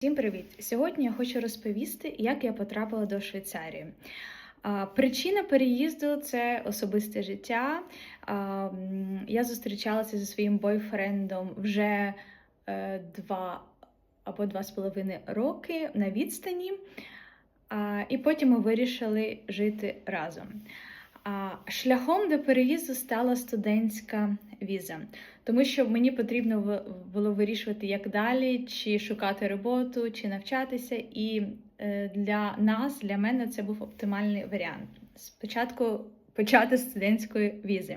Всім привіт! Сьогодні я хочу розповісти, як я потрапила до Швейцарії. Причина переїзду це особисте життя. Я зустрічалася зі своїм бойфрендом вже е, два або два з половиною роки на відстані, і потім ми вирішили жити разом. Шляхом до переїзду стала студентська віза, тому що мені потрібно було вирішувати, як далі, чи шукати роботу, чи навчатися. І е, для нас, для мене, це був оптимальний варіант. Спочатку почати студентської візи.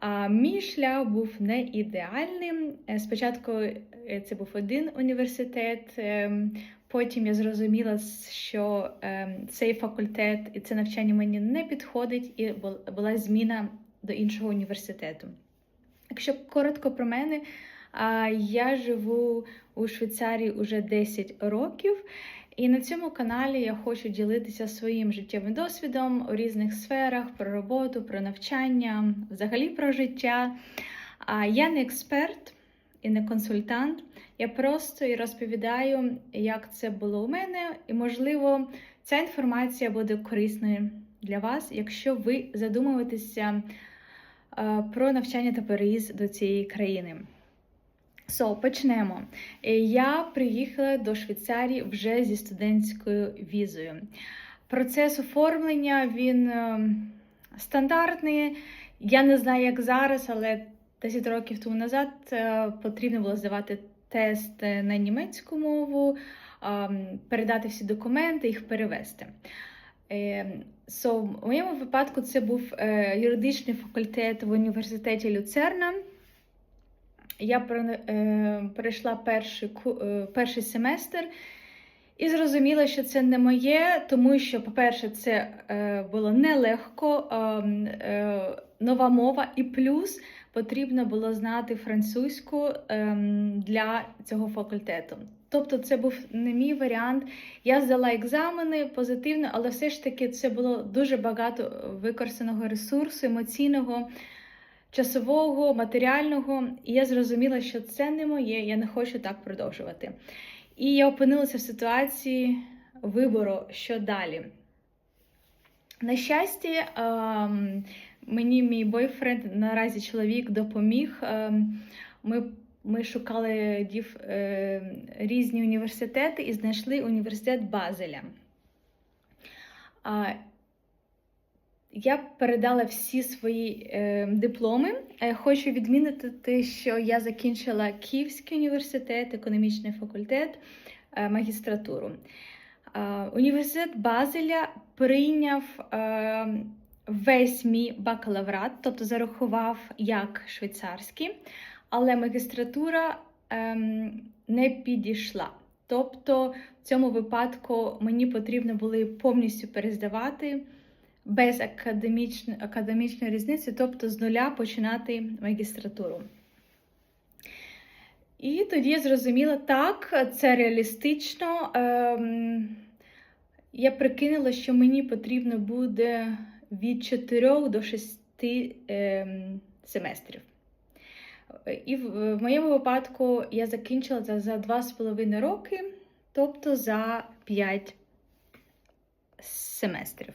А мій шлях був не ідеальним. Е, Спочатку е, це був один університет. Потім я зрозуміла, що ем, цей факультет і це навчання мені не підходить, і бу- була зміна до іншого університету. Якщо коротко про мене, а, я живу у Швейцарії уже 10 років, і на цьому каналі я хочу ділитися своїм життєвим досвідом у різних сферах про роботу, про навчання, взагалі про життя. А я не експерт і не консультант. Я просто і розповідаю, як це було у мене, і, можливо, ця інформація буде корисною для вас, якщо ви задумуєтеся е, про навчання та переїзд до цієї країни. So, почнемо. Е, Я приїхала до Швейцарії вже зі студентською візою. Процес оформлення він е, стандартний. Я не знаю, як зараз, але 10 років тому назад е, потрібно було здавати тест на німецьку мову, передати всі документи, їх перевести. Е, So, в моєму випадку це був е, юридичний факультет в університеті Люцерна. Я перейшла перший, перший семестр і зрозуміла, що це не моє, тому що, по-перше, це було нелегко, нова мова, і плюс потрібно було знати французьку ем, для цього факультету. Тобто, це був не мій варіант. Я здала екзамени позитивно, але все ж таки це було дуже багато використаного ресурсу, емоційного, часового, матеріального. І я зрозуміла, що це не моє, я не хочу так продовжувати. І я опинилася в ситуації вибору, що далі. На щастя, ем, мені мій бойфренд, наразі чоловік, допоміг. Ем, Ми, ми шукали дів, е, різні університети і знайшли університет Базеля. Я передала всі свої е, дипломи. Хочу відмінити, те, що я закінчила Київський університет, економічний факультет, е, магістратуру. Е, університет Базеля прийняв е, весь мій бакалаврат, тобто зарахував як швейцарський, але магістратура ем, не підійшла. Тобто, в цьому випадку мені потрібно було повністю перездавати без академічної, академічної різниці, тобто з нуля починати магістратуру. І тоді я зрозуміла, так, це реалістично. Ем, я прикинула, що мені потрібно буде від 4 до 6 ем, семестрів. І в, моєму випадку я закінчила це за 2,5 роки, тобто за 5 семестрів.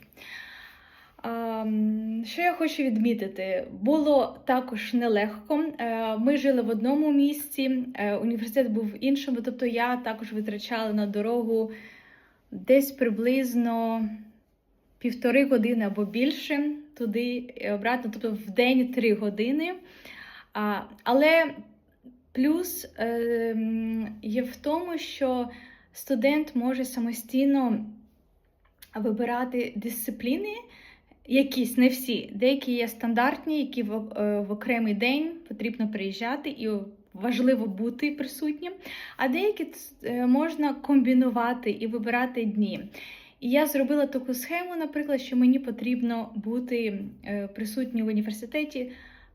Що я хочу відмітити? Було також нелегко. Е, Ми жили в одному місці, е, університет був в іншому, тобто я також витрачала на дорогу десь приблизно півтори години або більше туди і обратно, тобто в день три години. А, Але плюс е, є в тому, що студент може самостійно вибирати дисципліни, якісь, не всі. Деякі є стандартні, які в, е, в окремий день потрібно приїжджати і важливо бути присутнім. А деякі е, можна комбінувати і вибирати дні. І я зробила таку схему, наприклад, що мені потрібно бути е, присутній в університеті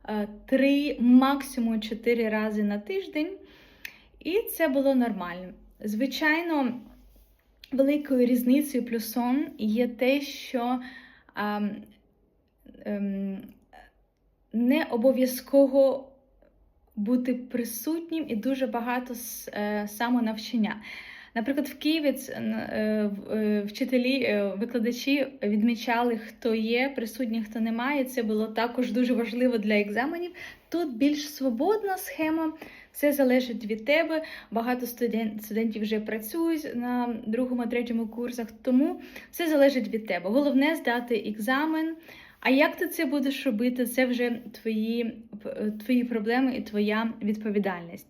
е, три, максимум чотири рази на тиждень. І це було нормально. Звичайно, великою різницею плюсом є те, що а, ем, не обов'язково бути присутнім і дуже багато е, самонавчання. Наприклад, в Києві е, е, вчителі, е, викладачі відмічали, хто є, присутній, хто немає. Це було також дуже важливо для екзаменів. Тут більш свободна схема, все залежить від тебе. Багато студентів вже працюють на другому, третьому курсах, тому все залежить від тебе. Головне здати екзамен. А як ти це будеш робити? Це вже твої, твої проблеми і твоя відповідальність.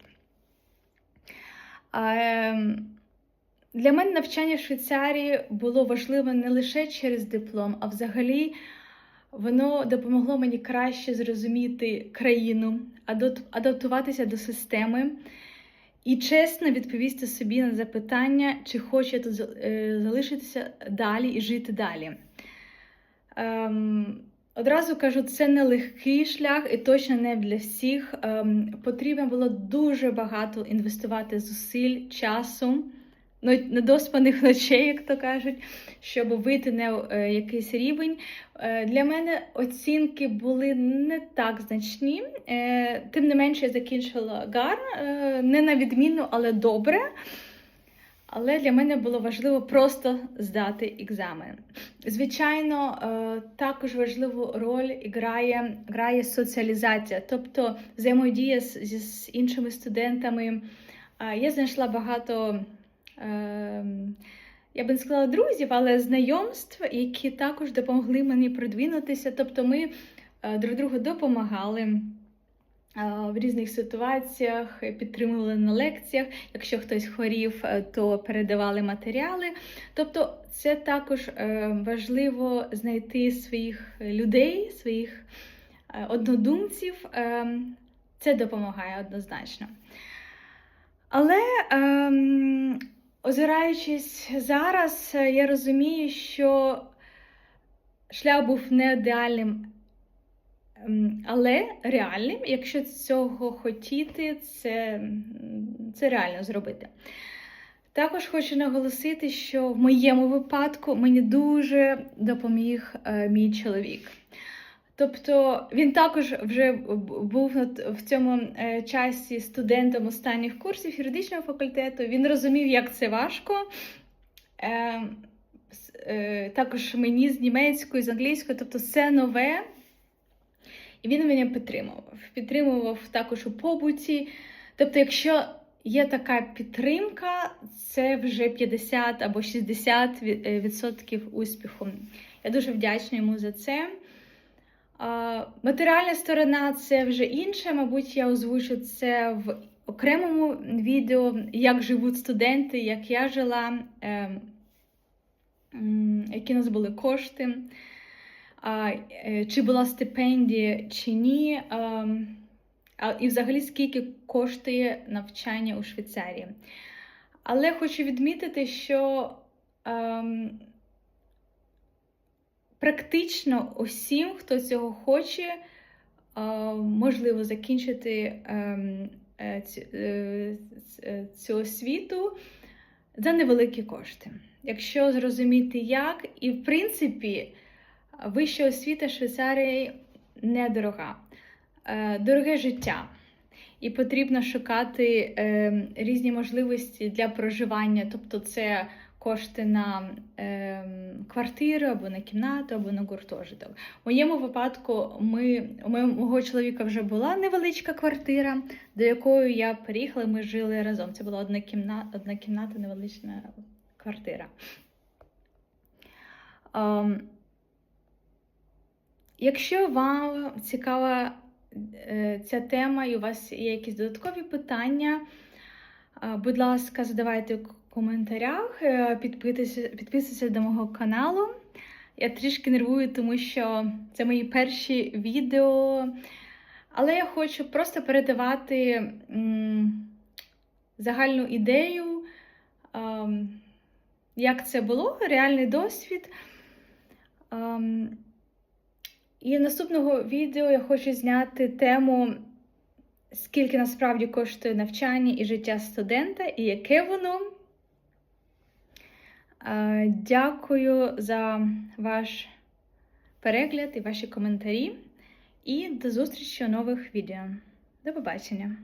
Ем, Для мене навчання в Швейцарії було важливо не лише через диплом, а взагалі воно допомогло мені краще зрозуміти країну, адаптуватися до системи і чесно відповісти собі на запитання, чи хочу я тут е, залишитися далі і жити далі. Ем, Одразу кажу, це не легкий шлях і точно не для всіх. Ем, потрібно було дуже багато інвестувати зусиль, часу, недоспаних ночей, як то кажуть, щоб вийти на е, якийсь рівень. Е, для мене оцінки були не так значні. Е, тим не менше, я закінчила ГАР, е, не на відмінно, але добре. Але для мене було важливо просто здати екзамен. Звичайно, також важливу роль грає, грає соціалізація, тобто взаємодія з, з іншими студентами. Я знайшла багато, я би не сказала друзів, але знайомств, які також допомогли мені продвинутися. Тобто ми е, друг другу допомагали. е, В різних ситуаціях підтримували на лекціях. Якщо хтось хворів, е, то передавали матеріали. Тобто, це також важливо знайти своїх людей, своїх однодумців. Е, Це допомагає однозначно. Але ем, озираючись зараз, я розумію, що шлях був не ідеальним, ем, але реальним. Якщо цього хотіти, це, це реально зробити. Також хочу наголосити, що в моєму випадку мені дуже допоміг е, мій чоловік. Тобто він також вже був в цьому е, часі студентом останніх курсів юридичного факультету. Він розумів, як це важко. Е, е, також мені з німецькою, з англійською, тобто все нове. І він мене підтримував. Підтримував також у побуті. Тобто, якщо є така підтримка, це вже 50 або 60 ві- е, успіху. Я дуже вдячна йому за це. Матеріальна сторона це вже інше. Мабуть, я озвучу це в окремому відео, як живуть студенти, як я жила, е, які у нас були кошти, е, чи була стипендія, чи ні. а, І взагалі скільки коштує навчання у Швейцарії. Але хочу відмітити, що ем, практично усім, хто цього хоче, е, можливо закінчити ем, е, е, цю освіту за невеликі кошти. Якщо зрозуміти як, і в принципі, вища освіта Швейцарії недорога, дороге життя. І потрібно шукати е, різні можливості для проживання, тобто це кошти на е, квартиру або на кімнату, або на гуртожиток. В моєму випадку ми, у мого чоловіка вже була невеличка квартира, до якої я переїхала, ми жили разом. Це була одна кімната, одна кімната, невеличка квартира. Ем, якщо вам цікава е, ця тема і у вас є якісь додаткові питання, е, будь ласка, задавайте коментарях, е, підписуйтесь, підписуйтесь до мого каналу. Я трішки нервую, тому що це мої перші відео. Але я хочу просто передавати м, загальну ідею, ем, як це було, реальний досвід. Ем, і в наступного відео я хочу зняти тему, скільки насправді коштує навчання і життя студента, і яке воно. Е, Дякую за ваш перегляд і ваші коментарі. І до зустрічі у нових відео. До побачення!